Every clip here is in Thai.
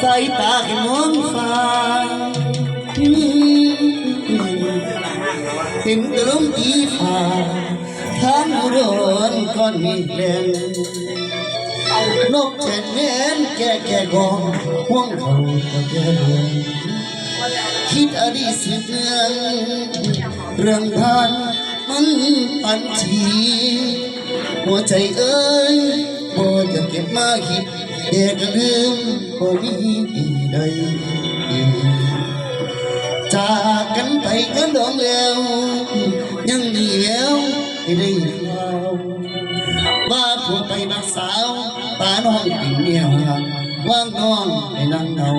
สายตาให้มองฟ้าเห็นกระลมอีฟ้าทางอุดรก้อนมีแรงนกแฉกแม่นแก่แก่กองห่วงเขาตะแก่เรืองคิดอดีตสิเนืองเรื่องผ่านมันปันทีหัวใจเอ้ย บ่จะเก็บมาคิดเด็กลืมบ่มีใดจากกันไปก็ดองแล้ว ยังดีแล้วที่ได้ข่าวว่าผัวไปบักสาวตาน้องเป็นเมียว่างน้องให้นั่งเนา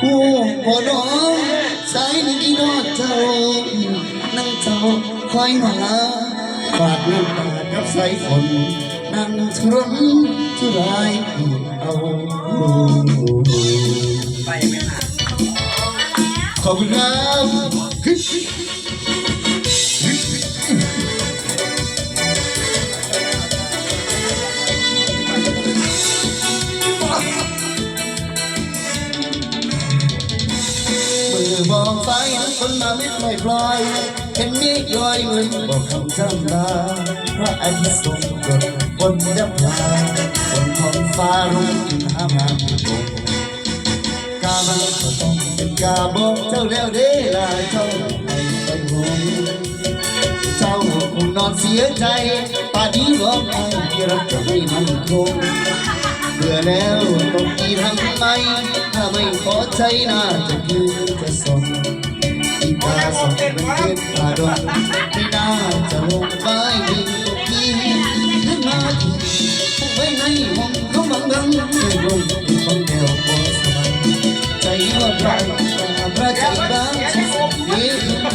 ผู้พ่อน้องสายนี้นอเจ้านั่งเจ้าคอยมาฝากน้ำตากับสายฝน นั่งทรนทุรายเอาไปไหม่ผ่านขอบคุณครับมือบอกไฟคนมาไม่ปล่อยปล่อยเห็นมีกลอยมือบอกคำจำลา พระอาทิตย์ทรงกดบนดับลาบนท้องฟ้ารุ่งกินหามามโกกามันก็ต้องเป็นกาบอกเจ้าแล้วเด้ลาเจ้าไปไปหงเจ้าคงนอนเสียใจป่านี้ร้องไห้ที่รักจะไม่มั่นคงเบื่อแล้วต้องกี่ทำไมถ้าไม่พอใจน่าจะยืนจะส่งอีกาส่งเป็นเพื่อนตาดงไม่น่าจะลงไป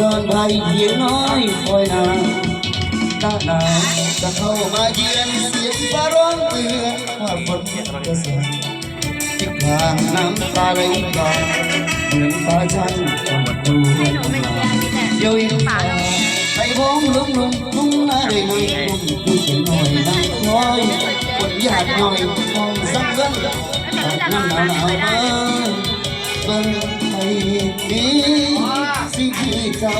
เวรเป็นหัวบ้านจนรูปอันนั้นในคนรักคนทุกคนปายสุธีราเมื่ออกเจ้าจะนอนหองไงนอนโซมสู้โคมเจ้าเดินไปเพียงน้อยคอยนานตาหนาวจะเข้ามาเยือนเสียงฟ้าร้องเตือนว่าฝนจะสายทิศทางน้ำตาไหลก่อนเหมือนฟ้าชันจังดูมันมาเดี๋ยวยังตาไปพ้องลุงลุงลุงนาได้ลุยลุงคือเสียงหน่อยนั่งน้อยคนอยากหน่อยมองสังเงินตากน้ำหนาวหนาวมาเบิ่งไอ้นี้ สิ่งที่เจ้า